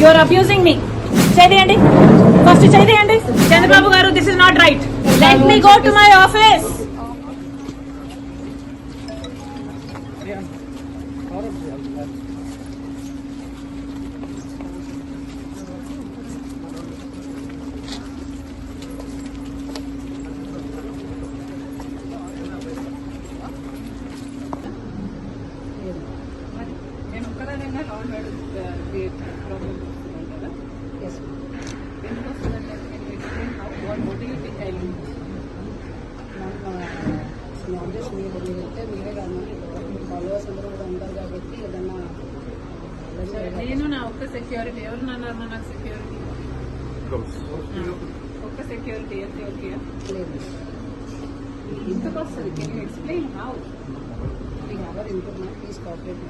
You're abusing మీ చేయండి. First చేయండి. చంద్రబాబు గారు this is not right let me go to my office నేను create problem వస్తున్నాను కదా ఎందుకు వస్తుందంటే నేను what what you think I obvious మీరు మీరు వెళ్తే మీరే కాదు ఫాలోవర్స్ అందరూ కూడా ఉంటారు కాబట్టి ఏదన్నా నేను నా ఒక్క సెక్యూరిటీ ఎవరు నన్ను నాకు సెక్యూరిటీ ఒక్క సెక్యూరిటీ ఎంత ఓకే లేదు. ఎందుకు వస్తుంది? Can you explain how have improvement please cooperate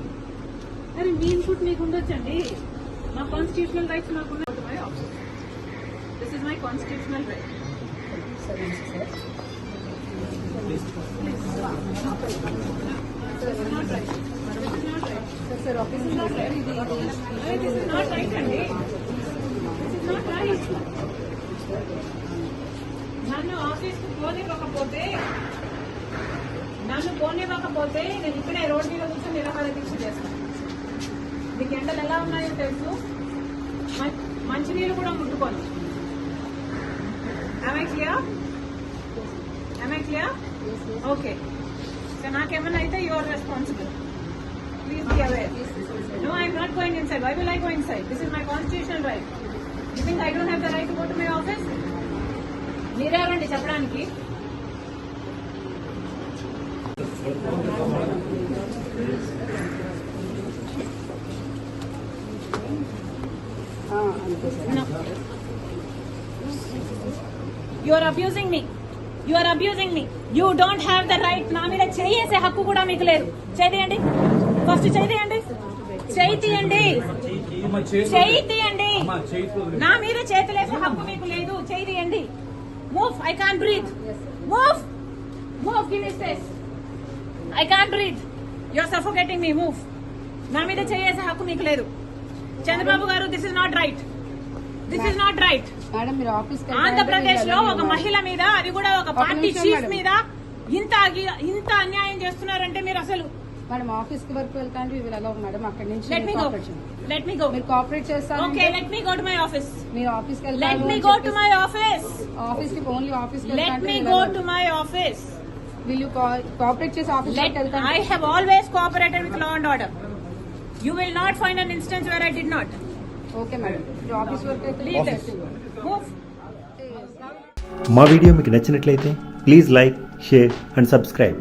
అరే మీ ఇన్పుట్ మీకు ఉండొచ్చండి. మా కాన్స్టిట్యూషనల్ రైట్స్ నాకు my office this is my constitutional right సరే సార్ ఆఫీస్ నాట్ అండి ఇస్ నాట్ రైట్ నన్ను ఆఫీస్కు పోనివ్వకపోతే నన్ను పోనివ్వకపోతే నేను ఇక్కడే రోడ్ మీద కూర్చొని నిరాహార దీక్ష చేస్తాను. మీకు ఎండలు ఎలా ఉన్నాయో తెలుసు? మంచినీళ్ళు కూడా ముట్టుకోవచ్చు am clear am clear okay so నాకేమన్నా అయితే your responsible please be aware no I'm not going inside I will like going side this is my constitution right I don't have the right to go to my office మీరే రండి చెప్పడానికి? You are abusing me you are abusing me you don't have the right నా మీద చేసే హక్కు కూడా మీకు లేదు. చేయండి ఫస్ట్ చేయండి చేయి తీయండి చేయి తీయండి నా మీద చేతులేసే హక్కు మీకు లేదు. చేయి తీయండి move I can't breathe move move give me space I can't breathe you are suffocating me move నా మీద చేసే హక్కు మీకు లేదు. చంద్రబాబు గారు this is not right this is not right ఆంధ్రప్రదేశ్లో ఒక మహిళ మీద అది కూడా ఒక పార్టీ చీఫ్. మీద ఇంత ఇంత అన్యాయం చేస్తున్నారంటే మీరు అసలు మేడం ఆఫీస్కి వరకు వెళ్తా అంటే వీళ్ళు అలా మేడం అక్కడి నుంచి let me go. Let me go మీరు కోఆపరేట్ చేస్తారు okay let me go to my office మీరు ఆఫీస్కి లెట్ వెళ్తారు me go to my office ఆఫీస్కి only office let me go to my office వీళ్ళు కోఆపరేట్ చేసి ఆఫీస్ లెట్ వెళ్తాను I have always cooperated with law and order you will not find an instance where I did not okay madam మీరు office work అయితే leave this move మా video మీకు నచ్చినట్లయితే please like share and subscribe.